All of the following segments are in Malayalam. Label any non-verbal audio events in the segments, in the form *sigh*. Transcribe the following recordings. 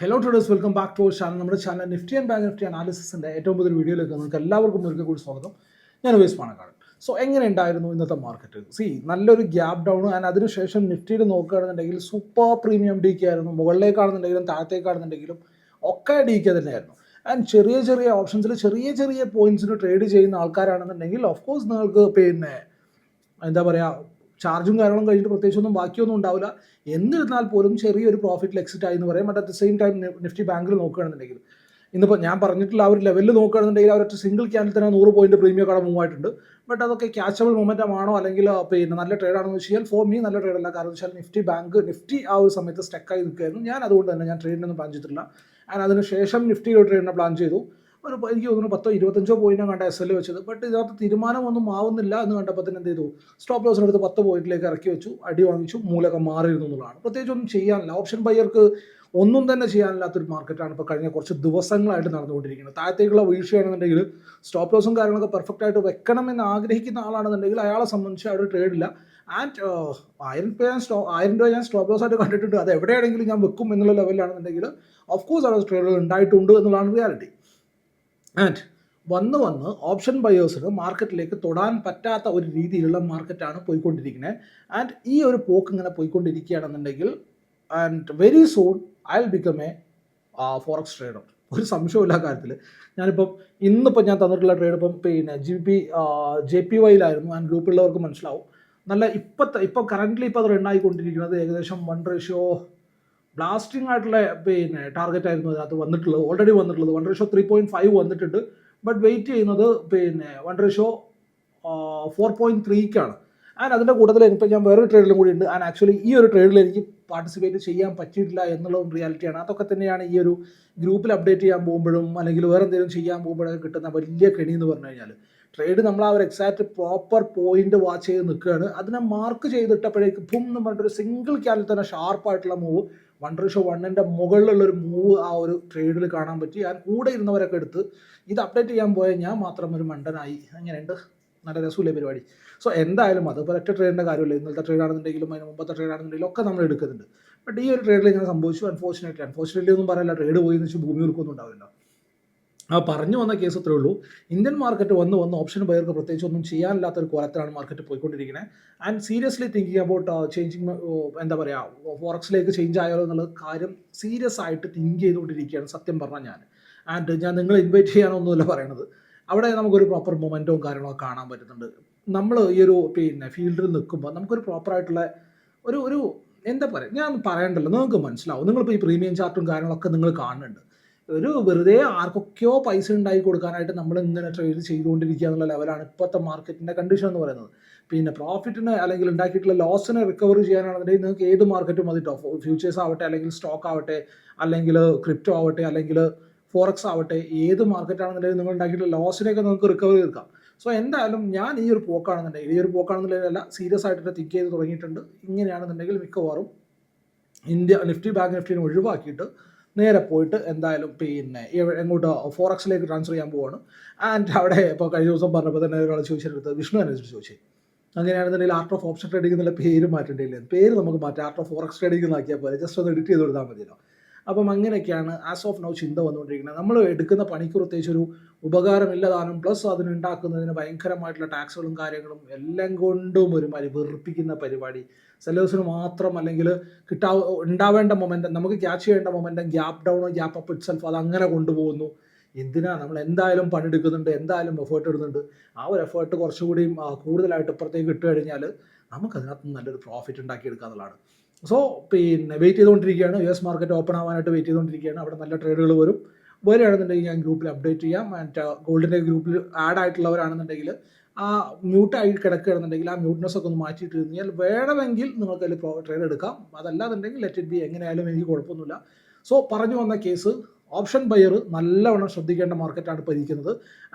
Hello traders welcome back to channel നമ്മുടെ channel Nifty and bank Nifty അനാലിസിസിന്റെ ഏറ്റവും പുതിയ വീഡിയോയിലേക്ക് നിങ്ങൾക്ക് എല്ലാവർക്കും ഒരിക്കൽ കൂടി സ്വാഗതം. ഞാൻ ഉപേസ് പാണക്കാട്. സോ എങ്ങനെ ഉണ്ടായിരുന്നു ഇന്നത്തെ മാർക്കറ്റ് സി നല്ലൊരു ഗ്യാപ് ഡൗൺ ആൻഡ് അതിനുശേഷം നിഫ്റ്റിയിൽ നോക്കുകയാണെന്നുണ്ടെങ്കിൽ സൂപ്പർ പ്രീമിയം ഡി കെ ആയിരുന്നു. മുകളിലേക്കാണെന്നുണ്ടെങ്കിലും താഴത്തേക്കാണെന്നുണ്ടെങ്കിലും ഒക്കെ ഡി കെ തന്നെയായിരുന്നു. ആൻഡ് ചെറിയ ചെറിയ ഓപ്ഷൻസിൽ ചെറിയ ചെറിയ പോയിന്റ്സിന് ട്രേഡ് ചെയ്യുന്ന ആൾക്കാരാണെന്നുണ്ടെങ്കിൽ ഓഫ് കോഴ്സ് നിങ്ങൾക്ക് പിന്നെ എന്താ പറയുക ചാർജും കാര്യങ്ങളും കഴിഞ്ഞിട്ട് പ്രത്യേകിച്ചൊന്നും ബാക്കിയൊന്നും ഉണ്ടാവില്ല. എന്നിരുന്നാൽ പോലും ചെറിയൊരു പ്രോഫിറ്റിൽ എക്സിറ്റ് ആയി എന്ന് പറയാം. But at the same time Nifty ബാങ്കിൽ നോക്കുകയാണെന്നുണ്ടെങ്കിൽ. ഇന്നിപ്പോൾ ഞാൻ പറഞ്ഞിട്ടുള്ള ആ ഒരു ലെവലിൽ നോക്കുകയാണെന്നുണ്ടെങ്കിൽ അവരൊറ്റ സിംഗിൾ ക്യാൻഡിൽ തന്നെ നൂറ് പോയിന്റ് പ്രീമിയം കട മൂവ് ആയിട്ടുണ്ട്. ബട്ട് അതൊക്കെ ക്യാച്ചബിൾ മൊമെന്റ് ആണോ? അല്ലെങ്കിൽ പിന്നെ നല്ല ട്രേഡാണെന്ന് എന്ന് വെച്ചാൽ ഫോർ മീ നല്ല ട്രേഡ് അല്ല. കാരണം വെച്ചാൽ നിഫ്റ്റി ബാങ്ക് നിഫ്റ്റി ആ ഒരു സമയത്ത് സ്റ്റക്കായി നിൽക്കുകയായിരുന്നു. ഞാൻ അതുകൊണ്ട് തന്നെ ഞാൻ ട്രേഡിനൊന്നും പ്ലാൻ ചെയ്തിട്ടില്ല. ആൻഡ് അതിനുശേഷം നിഫ്റ്റി ട്രേഡിനെ പ്ലാൻ ചെയ്തു. ഒരു എനിക്ക് തോന്നുന്നു പത്തോ ഇരുപത്തഞ്ചോ പോയിന്റ് കണ്ട എസ് എൽ വെച്ചത്. ബട്ട് ഇതിനകത്ത് തീരുമാനമൊന്നും ആവുന്നില്ല എന്ന് കണ്ടപ്പോൾ തന്നെ എന്ത് ചെയ്തു? സ്റ്റോപ്പ് ലോസിന് എടുത്ത് പത്ത് പോയിന്റിലേക്ക് ഇറക്കി വെച്ചു. അടി വാങ്ങിച്ചു. മൂലൊക്കെ മാറിയിരുന്നു എന്നുള്ളതാണ്. പ്രത്യേകിച്ച് ഒന്നും ചെയ്യാനില്ല ഓപ്ഷൻ ബയ്യർക്ക് ഒന്നും തന്നെ ചെയ്യാനില്ലാത്തൊരു മാർക്കറ്റാണ് ഇപ്പോൾ കഴിഞ്ഞ കുറച്ച് ദിവസങ്ങളായിട്ട് നടന്നുകൊണ്ടിരിക്കുന്നത്. താഴത്തേക്കുള്ള വീഴ്ചയാണെന്നുണ്ടെങ്കിൽ സ്റ്റോപ്പ് ലോസും കാര്യങ്ങളൊക്കെ പെർഫെക്റ്റ് ആയിട്ട് വെക്കണമെന്ന് ആഗ്രഹിക്കുന്ന ആളാണെന്നുണ്ടെങ്കിൽ അയാളെ സംബന്ധിച്ച് അവിടെ ട്രേഡ് ഇല്ല. ആൻഡ് ആയിരം രൂപ ഞാൻ സ്റ്റോ ആയിരം രൂപ ഞാൻ സ്റ്റോപ്പ് ലോസ് ആയിട്ട് കണ്ടിട്ടുണ്ട്. അത് എവിടെയാണെങ്കിലും ഞാൻ വെക്കും എന്നുള്ള ലെവലിലാണെന്നുണ്ടെങ്കിൽ ഓഫ് കോഴ്സ് അവിടെ ട്രേഡുകൾ ഉണ്ടായിട്ടുണ്ട് എന്നുള്ളതാണ് റിയാലിറ്റി ആൻഡ് വന്ന് വന്ന് ഓപ്ഷൻ ബയേഴ്സിന് മാർക്കറ്റിലേക്ക് തൊടാൻ പറ്റാത്ത ഒരു രീതിയിലുള്ള മാർക്കറ്റാണ് പോയിക്കൊണ്ടിരിക്കുന്നത് ആൻഡ് ഈ ഒരു പോക്ക് ഇങ്ങനെ പോയിക്കൊണ്ടിരിക്കുകയാണെന്നുണ്ടെങ്കിൽ and very soon I will become a forex trader ഒരു സംശയമില്ല കാര്യത്തിൽ ഞാനിപ്പം ഇന്നിപ്പം ഞാൻ തന്നിട്ടുള്ള ട്രേഡ് ഇപ്പം പിന്നെ ജി പി ജെ പി വൈയിലായിരുന്നു ആൻഡ് ഗ്രൂപ്പിലുള്ളവർക്ക് മനസ്സിലാവും. നല്ല ഇപ്പോഴത്തെ ഇപ്പം കറന്റ്ലി ഇപ്പോൾ അത് റണ്ണായിക്കൊണ്ടിരിക്കുന്നത് ഏകദേശം വൺ റേഷ്യോ ബ്ലാസ്റ്റിംഗ് ആയിട്ടുള്ള പിന്നെ ടാർഗറ്റ് ആയിരുന്നു അതിനകത്ത് വന്നിട്ടുള്ളത്. ഓൾറെഡി വന്നിട്ടുള്ളത്. One ratio three point five വന്നിട്ടുണ്ട്. ബട്ട് വെയിറ്റ് ചെയ്യുന്നത് പിന്നെ വൺ റേഷ്യോ ഫോർ പോയിന്റ് ത്രീക്കാണ് ആൻഡ് അതിന്റെ കൂട്ടത്തിൽ ഇപ്പം ഞാൻ വേറൊരു ട്രേഡിലും കൂടി ഉണ്ട്. ആൻഡ് ആക്ച്വലി ഈ ഒരു ട്രേഡിൽ എനിക്ക് പാർട്ടിസിപ്പേറ്റ് ചെയ്യാൻ പറ്റിയിട്ടില്ല എന്നുള്ളതും റിയാലിറ്റിയാണ് അതൊക്കെ തന്നെയാണ് ഈ ഒരു ഗ്രൂപ്പിൽ അപ്ഡേറ്റ് ചെയ്യാൻ പോകുമ്പോഴും അല്ലെങ്കിൽ വേറെ എന്തെങ്കിലും ചെയ്യാൻ പോകുമ്പോഴൊക്കെ കിട്ടുന്ന വലിയ കെണി എന്ന് പറഞ്ഞു കഴിഞ്ഞാൽ ട്രേഡ് നമ്മൾ ആ ഒരു എക്സാക്ട് പ്രോപ്പർ പോയിന്റ് വാച്ച് ചെയ്ത് നിൽക്കുകയാണ്. അതിനെ മാർക്ക് ചെയ്തിട്ടപ്പോഴേക്ക് ഭൂം എന്ന് പറഞ്ഞിട്ടൊരു സിംഗിൾ ക്യാനിൽ തന്നെ ഷാർപ്പായിട്ടുള്ള മൂവ് വൺ റേഷ്യോ വണ്ണിന്റെ മുകളിലുള്ള ഒരു മൂവ് ആ ഒരു ട്രേഡിൽ കാണാൻ പറ്റി. ഞാൻ കൂടെ ഇരുന്നവരൊക്കെ എടുത്ത് ഇത് അപ്ഡേറ്റ് ചെയ്യാൻ പോയ ഞാൻ മാത്രം ഒരു മണ്ടനായി. അങ്ങനെയുണ്ട് നല്ല രസമില്ലേ പരിപാടി. സോ എന്തായാലും അത് ഇപ്പോൾ ഒറ്റ ട്രേഡിന്റെ കാര്യമില്ല. ഇന്നത്തെ ട്രേഡ് ആണെന്നുണ്ടെങ്കിലും അതിന് മുമ്പത്തെ ട്രേഡ് ആണെന്നുണ്ടെങ്കിലും ഒക്കെ നമ്മൾ എടുക്കുന്നുണ്ട്. ബട്ട് ഈ ഒരു ട്രേഡിൽ ഇങ്ങനെ സംഭവിച്ചു. അൺഫോർച്ചുനേറ്റ്ലി അൺഫോർച്ചുനേറ്റ്ലി ഒന്നും പറയില്ല. ട്രേഡ് പോയി എന്ന് വെച്ച് ഭൂമി ഉൽക്കൊന്നും ഉണ്ടാവില്ല ആ പറഞ്ഞു വന്ന കേസ് അത്രേ ഉള്ളൂ. ഇന്ത്യൻ മാർക്കറ്റ് വന്ന് വന്ന് ഓപ്ഷൻ ബയർക്ക് പ്രത്യേകിച്ച് ഒന്നും ചെയ്യാനില്ലാത്ത ഒരു കോലത്തിലാണ് മാർക്കറ്റ് പോയിക്കൊണ്ടിരിക്കുന്നത് and seriously thinking about changing എന്താ പറയുക ഫോറക്സിലേക്ക് ചേഞ്ച് ആയാലോ എന്നുള്ള കാര്യം സീരിയസ് ആയിട്ട് തിങ്ക് ചെയ്തുകൊണ്ടിരിക്കുകയാണ് സത്യം പറഞ്ഞാൽ ഞാൻ. ആൻഡ് ഞാൻ നിങ്ങൾ ഇൻവൈറ്റ് ചെയ്യാനൊന്നുമല്ല പറയണത്. അവിടെ നമുക്കൊരു പ്രോപ്പർ മൊമെന്റവും കാര്യങ്ങളൊക്കെ കാണാൻ പറ്റുന്നുണ്ട്. നമ്മൾ ഈ ഒരു പിന്നെ ഫീൽഡിൽ നിൽക്കുമ്പോൾ നമുക്കൊരു പ്രോപ്പറായിട്ടുള്ള ഒരു ഒരു എന്താ പറയുക ഞാൻ പറയണ്ടല്ലോ നിങ്ങൾക്ക് മനസ്സിലാവും. നിങ്ങളിപ്പോൾ ഈ പ്രീമിയം ചാർട്ടും കാര്യങ്ങളൊക്കെ നിങ്ങൾ കാണുന്നുണ്ട്. ഒരു വെറുതെ ആർക്കൊക്കെയോ പൈസ ഉണ്ടാക്കി കൊടുക്കാനായിട്ട് നമ്മൾ ഇങ്ങനെ ട്രേഡ് ചെയ്തുകൊണ്ടിരിക്കുക എന്നുള്ള ലെവലാണ് ഇപ്പോഴത്തെ മാർക്കറ്റിന്റെ കണ്ടീഷൻ എന്ന് പറയുന്നത്. പിന്നെ പ്രോഫിറ്റിന് അല്ലെങ്കിൽ ഉണ്ടാക്കിയിട്ടുള്ള ലോസിനെ റിക്കവർ ചെയ്യാനാണെന്നുണ്ടെങ്കിൽ നിങ്ങൾക്ക് ഏത് മാർക്കറ്റും മതി കേട്ടോ ഫ്യൂച്ചേഴ്സ് ആവട്ടെ അല്ലെങ്കിൽ സ്റ്റോക്ക് ആവട്ടെ അല്ലെങ്കിൽ ക്രിപ്റ്റോ ആവട്ടെ അല്ലെങ്കിൽ ഫോറക്സ് ആവട്ടെ ഏത് മാർക്കറ്റാണെന്നുണ്ടെങ്കിൽ നിങ്ങൾ ഉണ്ടാക്കിയിട്ടുള്ള ലോസിനെയൊക്കെ നിങ്ങൾക്ക് റിക്കവർ ചെയ്തെടുക്കാം. സോ എന്തായാലും ഞാൻ ഈ ഒരു പോക്കാണെന്നുണ്ടെങ്കിൽ ഈ ഒരു പോക്കാണെന്നുണ്ടെങ്കിലല്ല സീരിയസ് ആയിട്ട് തിങ്ക് ചെയ്ത് തുടങ്ങിയിട്ടുണ്ട്. ഇങ്ങനെയാണെന്നുണ്ടെങ്കിൽ മിക്കവാറും ഇന്ത്യ നിഫ്റ്റി ബാങ്ക് നിഫ്റ്റിനെ ഒഴിവാക്കിയിട്ട് നേരെ പോയിട്ട് എന്തായാലും പിന്നെ എങ്ങോട്ട് ഫോറക്സിലേക്ക് ട്രാൻസ്ഫർ ചെയ്യാൻ പോവാണ്. ആൻഡ് അവിടെ ഇപ്പോൾ കഴിഞ്ഞ ദിവസം പറഞ്ഞപ്പോൾ തന്നെ ഒരാൾ ചോദിച്ചെടുത്ത് വിഷ്ണു അനുസരിച്ച് ചോദിച്ചു? അങ്ങനെയാണെന്നുണ്ടെങ്കിൽ ആർട്ട് ഓഫ് ഓപ്ഷൻ ട്രേഡിംഗ് എന്നുള്ള പേര് മാറ്റേണ്ടിയില്ലേ പേര് നമുക്ക് മാറ്റാം. ആർട്ട് ഓഫ് ഫോറക്സ് ട്രേഡിംഗ് എന്നാക്കിയാൽ പോലെ ജസ്റ്റ് ഒന്ന് എഡിറ്റ് ചെയ്ത് കൊടുത്താൽ മതിയല്ലോ. അപ്പം അങ്ങനെയൊക്കെയാണ് ആസ് ഓഫ് നൗ ചിന്ത വന്നുകൊണ്ടിരിക്കുന്നത്. നമ്മൾ എടുക്കുന്ന പണിക്ക് പ്രത്യേകിച്ച് ഒരു ഉപകാരമില്ലതാനും പ്ലസ് അതിനുണ്ടാക്കുന്നതിന് ഭയങ്കരമായിട്ടുള്ള ടാക്സുകളും കാര്യങ്ങളും എല്ലാം കൊണ്ടും ഒരു മാതിരി വെറുപ്പിക്കുന്ന പരിപാടി. സെല്ലേഴ്സിന് മാത്രം അല്ലെങ്കിൽ കിട്ടാ ഉണ്ടാവേണ്ട മൊമെന്റം നമുക്ക് ക്യാച്ച് ചെയ്യേണ്ട മൊമെന്റം ഗ്യാപ്പ് ഡൗണോ ഗ്യാപ്പ് അപ്പ് ഇറ്റ് സെൽഫ് അത് അങ്ങനെ കൊണ്ടുപോകുന്നു. എന്തിനാ നമ്മൾ എന്തായാലും പണിയെടുക്കുന്നുണ്ട് എന്തായാലും എഫേർട്ട് ഇടുന്നുണ്ട്. ആ ഒരു എഫേർട്ട് കുറച്ചുകൂടി കൂടുതലായിട്ട് ഇപ്പുറത്തേക്ക് ഇട്ട് കഴിഞ്ഞാൽ നമുക്കതിനകത്ത് നല്ലൊരു പ്രോഫിറ്റ് ഉണ്ടാക്കിയെടുക്കുക എന്നുള്ളതാണ് സോ പിന്നെ വെയിറ്റ് ചെയ്തുകൊണ്ടിരിക്കുകയാണ്. യു എസ് മാർക്കറ്റ് ഓപ്പൺ ആവാനായിട്ട് വെയിറ്റ് ചെയ്തുകൊണ്ടിരിക്കുകയാണ്. അവിടെ നല്ല ട്രേഡുകൾ വരും. വരികയാണെന്നുണ്ടെങ്കിൽ ഞാൻ ഗ്രൂപ്പിൽ അപ്ഡേറ്റ് ചെയ്യാം. ആൻഡ് ഗോൾഡിന്റെ ഗ്രൂപ്പിൽ ആഡ് ആയിട്ടുള്ളവരാണെന്നുണ്ടെങ്കിൽ ആ മ്യൂട്ടായി കിടക്കുകയാണെന്നുണ്ടെങ്കിൽ ആ മ്യൂട്ട്നെസ് ഒക്കെ ഒന്ന് മാറ്റിയിട്ട് കഴിഞ്ഞാൽ വേണമെങ്കിൽ നിങ്ങൾക്ക് അതിൽ ട്രേഡ് എടുക്കാം. അതല്ലാന്നുണ്ടെങ്കിൽ ലെറ്റ് ഇറ്റ് ബി എങ്ങനെയായാലും എനിക്ക് കുഴപ്പമൊന്നുമില്ല. സോ പറഞ്ഞു വന്ന കേസ് ഓപ്ഷൻ ബയർ നല്ലവണ്ണം ശ്രദ്ധിക്കേണ്ട മാർക്കറ്റാണ് ഇപ്പോൾ ഇരിക്കുന്നത്.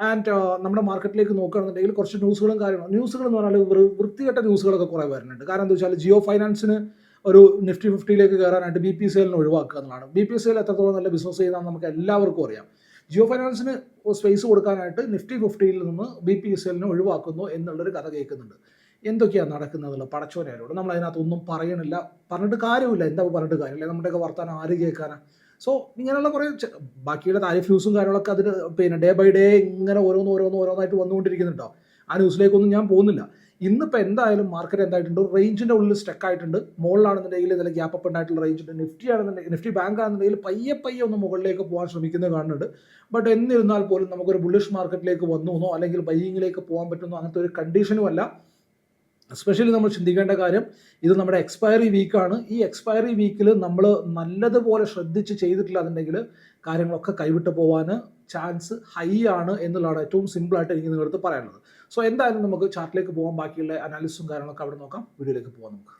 ആൻഡ് നമ്മുടെ മാർക്കറ്റിലേക്ക് നോക്കുകയാണെന്നുണ്ടെങ്കിൽ കുറച്ച് ന്യൂസുകളും കാര്യങ്ങളും. ന്യൂസുകൾ എന്ന് പറഞ്ഞാൽ വൃത്തികെട്ട ന്യൂസുകളൊക്കെ കുറേ വരുന്നുണ്ട്. കാരണം എന്താ വെച്ചാൽ ജിയോ ഫൈനാൻസിന് ഒരു നിഫ്റ്റി ഫിഫ്റ്റിയിലേക്ക് കയറാനായിട്ട് ബി പി സി എല്ലിനെ ഒഴിവാക്കുക എന്നുള്ളതാണ്. ബി പി സി എൽ എത്രത്തോളം നല്ല ബിസിനസ് ചെയ്യുന്നതാണ് നമുക്ക് എല്ലാവർക്കും അറിയാം. ജിയോ ഫൈനാൻസിന് സ്പേസ് കൊടുക്കാനായിട്ട് നിഫ്റ്റി ഫിഫ്റ്റിയിൽ നിന്ന് ബി പി എസ് എല്ലിനെ ഒഴിവാക്കുന്നു എന്നുള്ളൊരു കഥ കേൾക്കുന്നുണ്ട്. എന്തൊക്കെയാണ് നടക്കുന്നതെന്നുള്ള പടച്ചോനോട് നമ്മൾ അതിനകത്ത് ഒന്നും പറയണില്ല. പറഞ്ഞിട്ട് കാര്യമില്ല. എന്താ പറഞ്ഞിട്ട് കാര്യമില്ല നമ്മുടെയൊക്കെ വർത്താനം ആര് കേൾക്കാനാ? സോ ഇങ്ങനെയുള്ള കുറേ ബാക്കിയുള്ള താരിഫ് ന്യൂസും കാര്യങ്ങളൊക്കെ അതിന് പിന്നെ ഡേ ബൈ ഡേ ഇങ്ങനെ ഓരോന്ന് ഓരോന്ന് ഓരോന്നായിട്ട് വന്നുകൊണ്ടിരിക്കുന്നുണ്ടോ? ആ ന്യൂസിലേക്കൊന്നും ഞാൻ പോകുന്നില്ല. ഇന്നിപ്പോൾ എന്തായാലും മാർക്കറ്റ് എന്തായിട്ടുണ്ട്? റേഞ്ചിന്റെ ഉള്ളിൽ സ്റ്റക്ക് ആയിട്ടുണ്ട്. മുകളിലാണെന്നുണ്ടെങ്കിൽ ഇതിൽ ഗ്യാപ്പ് അപ്പ് ഉണ്ടായിട്ടുള്ള റേഞ്ച് ഉണ്ട്. നിഫ്റ്റി ആണെന്നുണ്ടെങ്കിൽ നിഫ്റ്റി ബാങ്ക് ആണെന്നുണ്ടെങ്കിൽ പയ്യെ പയ്യെ ഒന്ന് മുകളിലേക്ക് പോകാൻ ശ്രമിക്കുന്നത് കാണുന്നുണ്ട്. ബട്ട് എന്നിരുന്നാൽ പോലും നമുക്കൊരു ബുള്ളിഷ് മാർക്കറ്റിലേക്ക് വന്നു എന്നോ അല്ലെങ്കിൽ ബൈയിങ്ങിലേക്ക് പോകാൻ പറ്റുന്നോ അങ്ങനത്തെ ഒരു കണ്ടീഷനും അല്ല. എസ്പെഷ്യലി നമ്മൾ ചിന്തിക്കേണ്ട കാര്യം ഇത് നമ്മുടെ എക്സ്പയറി വീക്കാണ് ഈ എക്സ്പയറി വീക്കിൽ നമ്മൾ നല്ലതുപോലെ ശ്രദ്ധിച്ച് ചെയ്തിട്ടില്ല എന്നുണ്ടെങ്കിൽ കാര്യങ്ങളൊക്കെ കൈവിട്ട് പോകാൻ ചാൻസ് ഹൈ ആണ് എന്നുള്ളതാണ് ഏറ്റവും സിമ്പിളായിട്ട് എനിക്ക് നിങ്ങളടുത്ത് പറയാനുള്ളത്. സോ എന്തായാലും നമുക്ക് ചാർട്ടിലേക്ക് പോകാൻ ബാക്കിയുള്ള അനാലിസിസും കാര്യങ്ങളൊക്കെ അവിടെ നോക്കാം. വീഡിയോയിലേക്ക് പോകാം നമുക്ക്.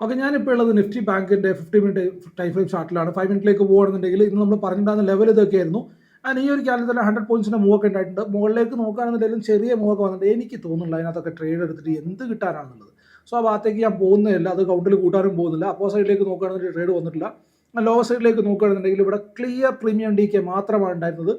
ഓക്കെ ഞാനിപ്പോൾ ഉള്ളത് നിഫ്റ്റി ബാങ്കിന്റെ ഫിഫ്റ്റി മിനിറ്റ് ടൈം ഫ്രെയിം ചാർട്ടിലാണ് ഫൈവ് മിനിറ്റിലേക്ക് പോകുകയാണെന്നുണ്ടെങ്കിൽ ഇന്ന് നമ്മൾ പറഞ്ഞിട്ടുണ്ടായിരുന്ന ലെവൽ ഇതൊക്കെ ആയിരുന്നു അതിന് ഈ ഒരു കാലത്ത് തന്നെ ഹൺഡ്രഡ് പോയിന്റ്സിന്റെ മൂവൊക്കെ ഉണ്ടായിട്ടുണ്ട്. മുകളിലേക്ക് നോക്കുകയാണെന്നുണ്ടെങ്കിലും ചെറിയ മൂവൊക്കെ വന്നിട്ടുണ്ട്. എനിക്ക് തോന്നുന്നില്ല അതിനകത്തൊക്കെ ട്രേഡ് എടുത്തിട്ട് എന്ത് കിട്ടാനാണുള്ളത് സോ ആ ഭാഗത്തേക്ക് ഞാൻ പോകുന്നില്ല അത് കൗണ്ടിൽ കൂട്ടാനും പോകുന്നില്ല. അപ്പോൾ സൈഡിലേക്ക് നോക്കുകയാണെന്നുണ്ടെങ്കിൽ ട്രേഡ് വന്നിട്ടില്ല. ലോവർ സൈഡിലേക്ക് നോക്കുകയാണെന്നുണ്ടെങ്കിൽ ഇവിടെ ക്ലിയർ പ്രീമിയം ഡി കെ മാത്രമാണ് ഉണ്ടായിരുന്നത്.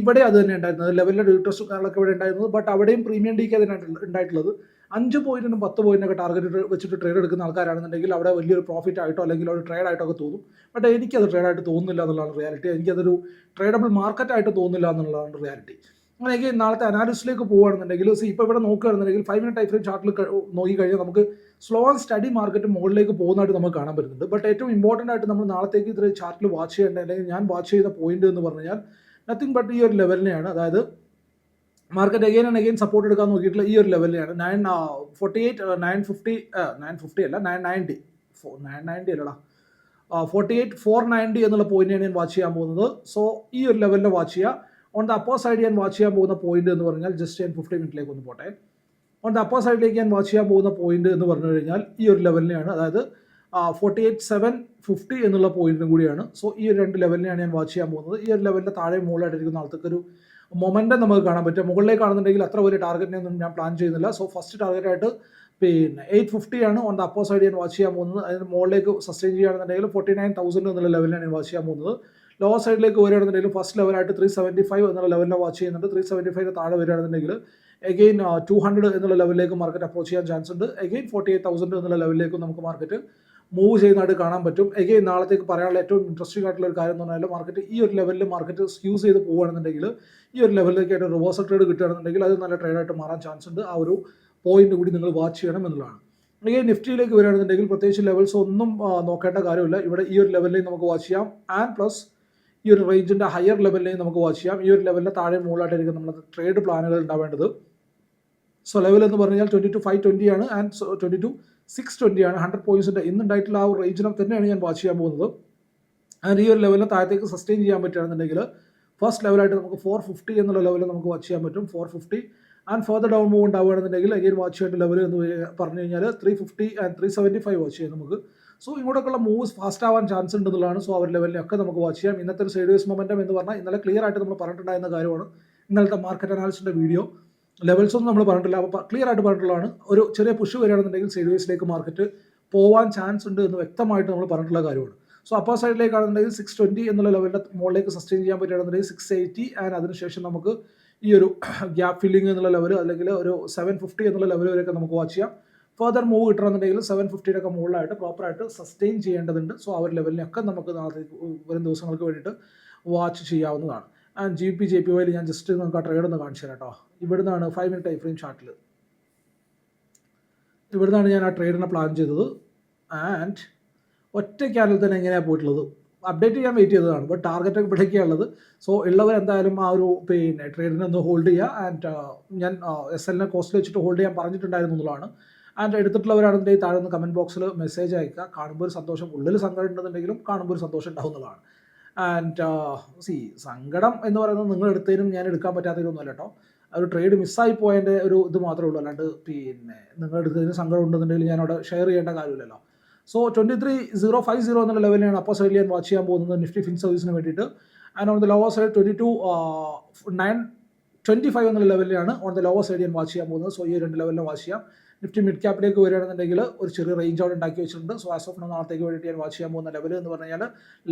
ഇവിടെ അത് തന്നെ ഉണ്ടായിരുന്നത്. ലെവലിന്റെ ഇൻട്രസ്റ്റ് കാര്യങ്ങളൊക്കെ ഇവിടെ ഉണ്ടായിരുന്നത്. ബട്ട് അവിടെയും പ്രീമിയം ഡി കെ തന്നെ ഉണ്ടായിട്ടുള്ളത്. അഞ്ച് പോയിന്റിനും പത്ത് പോയിന്റിനൊക്കെ ടാർഗറ്റ് വെച്ചിട്ട് ട്രേഡ് എടുക്കുന്ന ആൾക്കാരാണെന്നുണ്ടെങ്കിൽ അവിടെ വലിയൊരു പ്രോഫിറ്റ് ആയിട്ടോ അല്ലെങ്കിൽ ഒരു ട്രേഡ് ആയിട്ടോ ഒക്കെ തോന്നും. ബട്ട് എനിക്കത് ട്രേഡായിട്ട് തോന്നുന്നില്ല എന്നുള്ളതാണ് റിയാലിറ്റി എനിക്കതൊരു ട്രേഡബിൾ മാർക്കറ്റ് ആയിട്ട് തോന്നുന്നില്ല എന്നുള്ളതാണ് റിയാലിറ്റി അങ്ങനെയൊക്കെ നാളത്തെ അനാലിസിലേക്ക് പോകുകയാണെന്നുണ്ടെങ്കിൽ സി ഇപ്പോൾ ഇവിടെ നോക്കുകയാണെന്നുണ്ടെങ്കിൽ ഫൈവ് മിനിറ്റ് ടൈം ഫ്രെയിം ചാർട്ടിൽ നോക്കിക്കഴിഞ്ഞാൽ നമുക്ക് സ്ലോ ആൻഡ് സ്റ്റഡി മാർക്കറ്റ് മുകളിലേക്ക് പോകുന്നതായിട്ട് നമുക്ക് കാണാൻ പറ്റുന്നുണ്ട്. ബട്ട് ഏറ്റവും ഇമ്പോർട്ടന്റ് ആയിട്ട് നമ്മൾ നാളത്തേക്ക് ഇത്ര ചാർട്ടിൽ വാച്ച് ചെയ്യേണ്ട അല്ലെങ്കിൽ ഞാൻ വാച്ച് ചെയ്ത പോയിന്റ് എന്ന് പറഞ്ഞു കഴിഞ്ഞാൽ നത്തിങ് ബട്ട് ഈ ഒരു ലെവലിനെയാണ് അതായത് market again and again support എടുക്കാൻ നോക്കിയിട്ടുള്ള ഈ ഒരു ലെവലിലാണ് nine forty eight nine fifty nine fifty അല്ല nine ninety four nine ninety അല്ലടാ. ഫോർട്ടി എയ്റ്റ് ഫോർ നയന്റി എന്നുള്ള പോയിന്റാണ് ഞാൻ വാച്ച് ചെയ്യാൻ പോകുന്നത്. സോ ഈ ഒരു ലെവലിൽ വാച്ച് ചെയ്യുക. ഓൺ ദ അപ്പോ സൈഡ് ഞാൻ വാച്ച് ചെയ്യാൻ പോകുന്ന പോയിന്റ് എന്ന് പറഞ്ഞാൽ ജസ്റ്റ് ഞാൻ ഫിഫ്റ്റി മിനിറ്റിലേക്ക് ഒന്ന് പോട്ടെ. ഓൺ ദ അപ്പോ സൈഡിലേക്ക് ഞാൻ വാച്ച് ചെയ്യാൻ പോകുന്ന പോയിന്റ് എന്ന് പറഞ്ഞു കഴിഞ്ഞാൽ ഈ ഒരു ലെവലിനെയാണ് അതായത് ഫോർട്ടി എയ്റ്റ് സെവൻ ഫിഫ്റ്റി എന്നുള്ള പോയിന്റിനും കൂടിയാണ്. സോ ഈ ഒരു രണ്ട് ലെവലിനെയാണ് ഞാൻ വാച്ച് ചെയ്യാൻ പോകുന്നത്. ഈ ഒരു ലെവലിന്റെ താഴെ മുകളിലായിട്ടിരിക്കുന്ന ആൾക്കൊരു മൊമെന്റം നമുക്ക് കാണാൻ പറ്റും. മുകളിലേക്ക് കാണുന്നുണ്ടെങ്കിൽ അത്ര വലിയ ടാർഗറ്റിനെ ഒന്നും ഞാൻ പ്ലാൻ ചെയ്യുന്നില്ല. സോ ഫസ്റ്റ് ടാർഗറ്റായിട്ട് പിന്നെ എയ്റ്റ് ഫിഫ്റ്റി ആണ് ഓൺ ദ അപ്പോ സൈഡ് ഞാൻ വാച്ച് ചെയ്യാൻ പോകുന്നത്. അതിന് മുകളിലേക്ക് സസ്റ്റെയിൻ ചെയ്യുകയാണെന്നുണ്ടെങ്കിൽ ഫോർട്ടി നയൻ തൗസൻഡ് എന്നുള്ള ലെവലിലാണ് ഞാൻ വാച്ച് ചെയ്യാൻ പോകുന്നത്. ലോവർ സൈഡിലേക്ക് വരികയാണെന്നുണ്ടെങ്കിൽ ഫസ്റ്റ് ലെവലായിട്ട് ത്രീ സെവന്റി ഫൈവ് എന്നുള്ള ലെവലിനെ വാച്ച് ചെയ്യുന്നുണ്ട്. ത്രീ സെവന്റി ഫൈവ് താഴെ വരികയാണെന്നുണ്ടെങ്കിൽ എഗെയിൻ ടു ഹൺഡ്രഡ് എന്നുള്ള ലെവലിലേക്ക് മാർക്കറ്റ് അപ്രോച്ച് ചെയ്യാൻ ചാൻസ് ഉണ്ട്. എഗെയിൻ ഫോർട്ടി എയ്റ്റ് തൗസൻഡ് എന്നുള്ള ലെവലിലേക്കും നമുക്ക് മാർക്കറ്റ് മൂവ് ചെയ്യുന്നതായിട്ട് കാണാൻ പറ്റും. എഗെയിൻ നാളത്തേക്ക് പറയാനുള്ള ഏറ്റവും ഇൻട്രസ്റ്റിംഗ് ആയിട്ടുള്ള ഒരു കാര്യം എന്ന് പറഞ്ഞാൽ മാർക്കറ്റ് ഈ ഒരു ലെവലിൽ മാർക്കറ്റ് സ്ക്യൂസ് ചെയ്ത് പോകുകയാണെന്നുണ്ടെങ്കിൽ ഈ ഒരു ലെവലിലേക്ക് ആയിട്ട് റിവേഴ്സൽ ട്രേഡ് കിട്ടുകയാണെന്നുണ്ടെങ്കിൽ അത് നല്ല ട്രേഡായിട്ട് മാറാൻ ചാൻസ് ഉണ്ട്. ആ ഒരു പോയിന്റ് കൂടി നിങ്ങൾ വാച്ച് ചെയ്യണം എന്നുള്ളതാണ്. അല്ലെങ്കിൽ നിഫ്റ്റിയിലേക്ക് വരികയാണെന്നുണ്ടെങ്കിൽ പ്രത്യേകിച്ച് ലെവൽസ് ഒന്നും നോക്കേണ്ട കാര്യമില്ല. ഇവിടെ ഈ ഒരു ലെവലിലേക്ക് നമുക്ക് വാച്ച് ചെയ്യാം. ആൻഡ് പ്ലസ് ഈ ഒരു റേഞ്ചിന്റെ ഹയർ ലെവലിലേക്ക് നമുക്ക് വാച്ച് ചെയ്യാം. ഈ ഒരു ലെവലിന്റെ താഴെ മുകളിലായിട്ടായിരിക്കും നമ്മൾ ട്രേഡ് പ്ലാനുകൾ ഉണ്ടാവേണ്ടത്. സോ ലെവൽ എന്ന് പറഞ്ഞാൽ ട്വന്റി ടു ഫൈവ് ട്വന്റി ആണ്. And twenty two six twenty ആണ്. ഹൺഡ്രഡ് പോയിൻസിന്റെ ഇന്നുണ്ടായിട്ടുള്ള ആ ഒരു റേഞ്ചിനെ തന്നെയാണ് ഞാൻ വാച്ച് ചെയ്യാൻ പോകുന്നത്. ആൻഡ് ഈ ഒരു ലെവലിൽ താഴത്തേക്ക് സസ്റ്റെയിൻ ചെയ്യാൻ പറ്റുകയാണെന്നുണ്ടെങ്കിൽ ഫസ്റ്റ് ലെവലായിട്ട് നമുക്ക് ഫോർ ഫിഫ്റ്റി എന്നുള്ള ലെവലിൽ നമുക്ക് വാച്ച് ചെയ്യാൻ പറ്റും. Four fifty and further down move ഉണ്ടാവുകയാണെന്നുണ്ടെങ്കിൽ again watch ചെയ്യേണ്ട ലെവൽ എന്ന് പറഞ്ഞു കഴിഞ്ഞാൽ three fifty and three seventy five watch ചെയ്യാം നമുക്ക്. സോ ഇങ്ങോട്ടൊക്കെയുള്ള മൂവ്സ് ഫാസ്റ്റ് ആവാൻ ചാൻസ് ഉണ്ട് എന്നുള്ളതാണ് സോ അവർ ലെവലിലൊക്കെ നമുക്ക് വാച്ച് ചെയ്യാം. ഇന്നത്തെ ഒരു സൈഡ് വേസ് എന്ന് പറഞ്ഞാൽ ഇന്നലെ ക്ലിയർ ആയിട്ട് നമ്മൾ പറഞ്ഞിട്ടുണ്ടായിരുന്ന കാര്യമാണ്. ഇന്നലത്തെ മാർക്കറ്റ് അനാലിസിന്റെ വീഡിയോ ലെവൽസ് ഒന്നും നമ്മൾ പറഞ്ഞിട്ടില്ല. അപ്പോൾ ക്ലിയർ ആയിട്ട് പറഞ്ഞിട്ടുള്ളതാണ്. ഒരു ചെറിയ പുഷ് വരികയാണെന്നുണ്ടെങ്കിൽ സൈഡ് വേസിലേക്ക് മാർക്കറ്റ് പോവാൻ ചാൻസ് ഉണ്ട് എന്ന് വ്യക്തമായിട്ട് നമ്മൾ പറഞ്ഞിട്ടുള്ള കാര്യമാണ്. സോ അപ്പർ സൈഡിലേക്കാണെന്നുണ്ടെങ്കിൽ സിക്സ് ട്വന്റി എന്നുള്ള ലെവലിന്റെ മുകളിലേക്ക് സസ്റ്റെയിൻ ചെയ്യാൻ പറ്റുകയാണെന്നുണ്ടെങ്കിൽ സിക്സ് എയ്റ്റി ആൻഡ് അതിനുശേഷം നമുക്ക് ഈ ഒരു *clears throat* ഗ്യാപ്പ് ഫില്ലിംഗ് എന്നുള്ള ലെവൽ അല്ലെങ്കിൽ ഒരു സെവൻ ഫിഫ്റ്റി എന്നുള്ള ലെവൽ വരെയൊക്കെ നമുക്ക് വാച്ച് ചെയ്യാം. ഫർദർ മൂവ് കിട്ടണമെന്നുണ്ടെങ്കിൽ സെവൻ ഫിഫ്റ്റിയുടെ ഒക്കെ മുകളിലായിട്ട് പ്രോപ്പറായിട്ട് സസ്റ്റെയിൻ ചെയ്യേണ്ടതുണ്ട്. സോ ആ ഒരു ലെവലിനൊക്കെ നമുക്ക് വരും ദിവസങ്ങൾക്ക് വേണ്ടിയിട്ട് വാച്ച് ചെയ്യാവുന്നതാണ്. And G P J P വൈയിൽ ഞാൻ ജസ്റ്റ് നമുക്ക് ആ ട്രേഡ് ഒന്ന് കാണിച്ചു തരാം കേട്ടോ ഇവിടുന്നാണ് ഫൈവ് മിനിറ്റ് ടൈം ഫ്രെയിം ചാർട്ടിൽ ഇവിടുന്നാണ് ഞാൻ ആ ട്രേഡിനെ പ്ലാൻ ചെയ്തത്. ആൻഡ് ഒറ്റ ക്യാനൽ തന്നെ എങ്ങനെയാണ് പോയിട്ടുള്ളത്? അപ്ഡേറ്റ് ചെയ്യാൻ വെയിറ്റ് ചെയ്തതാണ്. ബട്ട് ടാർഗറ്റ് ഇവിടേക്കാണ് ഉള്ളത്. സോ ഉള്ളവർ എന്തായാലും ആ ഒരു പിന്നെ ട്രേഡിനെ ഒന്ന് ഹോൾഡ് ചെയ്യുക ആൻഡ് ഞാൻ എസ് എല്ലിനെ കോസ്റ്റിൽ വെച്ചിട്ട് ഹോൾഡ് ചെയ്യാൻ പറഞ്ഞിട്ടുണ്ടായിരുന്നു എന്നുള്ളതാണ്. ആൻഡ് എടുത്തിട്ടുള്ളവരാണെന്നുണ്ടെങ്കിൽ താഴെ നിന്ന് കമന്റ് ബോക്സിൽ മെസ്സേജ് അയക്കുക കാണുമ്പോൾ ഒരു സന്തോഷം ഉള്ളിൽ സങ്കടം ഉണ്ടെന്നുണ്ടെങ്കിലും കാണുമ്പോൾ ഒരു സന്തോഷം ഉണ്ടാവുന്നതാണ്. ആൻഡ് സി സങ്കടം എന്ന് പറയുന്നത് നിങ്ങൾ എടുത്തതിനും ഞാൻ എടുക്കാൻ പറ്റാത്തതിനൊന്നുമല്ല കേട്ടോ ഒരു ട്രേഡ് മിസ്സായി പോയതിന്റെ ഒരു ഇത് മാത്രമേ ഉള്ളൂ. അല്ലാണ്ട് പിന്നെ നിങ്ങൾ എടുത്തതിന് സങ്കടം ഉണ്ടെന്നുണ്ടെങ്കിൽ ഞാൻ അവിടെ ഷെയർ ചെയ്യേണ്ട കാര്യമില്ലല്ലോ. So twenty three zero five zero എന്നുള്ള ലെവലിലാണ് അപ്പോൾ സൈഡിൽ ഞാൻ വാച്ച് ചെയ്യാൻ പോകുന്നത്. നിഫ്റ്റി ഫിൻ സർവീസിന് വേണ്ടിയിട്ട്. And on the lower side twenty two nine twenty five എന്നുള്ള ലെവലിലാണ് ഓൺ ദ ലോവർ സൈഡ് ഞാൻ വാച്ച് ചെയ്യാൻ പോകുന്നത്. സോ ഈ രണ്ട് ലെവലിലും വാച്ച് ചെയ്യാം നിഫ്റ്റി മിഡ് ക്യാപ്പിലേക്ക് വരികയാണെന്നുണ്ടെങ്കിൽ ഒരു ചെറിയ റേഞ്ച് ഔട്ട് ഉണ്ടാക്കി വെച്ചിട്ടുണ്ട്. സോ ആസ് ഓഫ് നാളത്തേക്ക് വേണ്ടിയിട്ട് ഞാൻ വാച്ച് ചെയ്യാൻ പോകുന്ന ലെവൽ എന്ന് പറഞ്ഞാൽ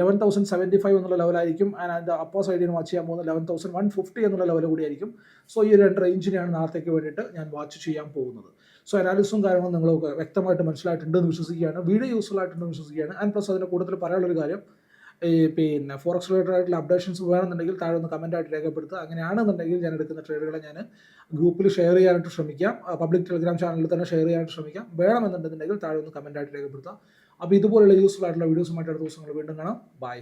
ലെവൻ തൗസൻഡ് സെവന്റി ഫൈവ് എന്നുള്ള ലെവലായിരിക്കും ആൻഡ് അതിന്റെ അപ്പോസ് സൈഡിൽ വാച്ച് ചെയ്യാൻ പോകുന്ന ലെവൻ തൗസൻഡ് വൺ ഫിഫ്റ്റി എന്നുള്ള ലെവൽ കൂടിയായിരിക്കും സോ ഈ രണ്ട് റേഞ്ചിനെയാണ് നാളത്തേക്ക് വേണ്ടിയിട്ട് ഞാൻ വാച്ച് ചെയ്യാൻ പോകുന്നത്. സോ അനാലിസും കാര്യങ്ങളും നിങ്ങൾക്ക് വ്യക്തമായിട്ട് മനസ്സിലായിട്ടുണ്ടെന്ന് വിശ്വസിക്കുകയാണ്. വീഡിയോ യൂസ്ഫുൾ ആയിട്ടുണ്ടെന്ന് വിശ്വസിക്കുകയാണ്. ആൻഡ് പ്ലസ് അതിന്റെ കൂടുതൽ പറയാനുള്ളൊരു കാര്യം ഈ പിന്നെ ഫോറക്സ് റിലേറ്റഡ് ആയിട്ടുള്ള അപ്ഡേഷൻസ് വേണമെന്നുണ്ടെങ്കിൽ താഴെ ഒന്ന് കമന്റ് ആയിട്ട് രേഖപ്പെടുത്തുക. അങ്ങനെയാണെന്നുണ്ടെങ്കിൽ ഞാൻ എടുക്കുന്ന ട്രേഡുകളെ ഞാൻ ഗ്രൂപ്പിൽ ഷെയർ ചെയ്യാനായിട്ട് ശ്രമിക്കാം. പബ്ലിക് ടെലിഗ്രാം ചാനലിൽ തന്നെ ഷെയർ ചെയ്യാനായിട്ട് ശ്രമിക്കാം. വേണമെന്നുണ്ടെന്നുണ്ടെങ്കിൽ താഴെ ഒന്ന് കമന്റ് ആയിട്ട് രേഖപ്പെടുത്തുക. അപ്പോൾ ഇതുപോലുള്ള യൂസ്ഫുൾ ആയിട്ടുള്ള വീഡിയോസുമായിട്ട് അടുത്ത ദിവസങ്ങൾ വീണ്ടും കാണാം. ബൈ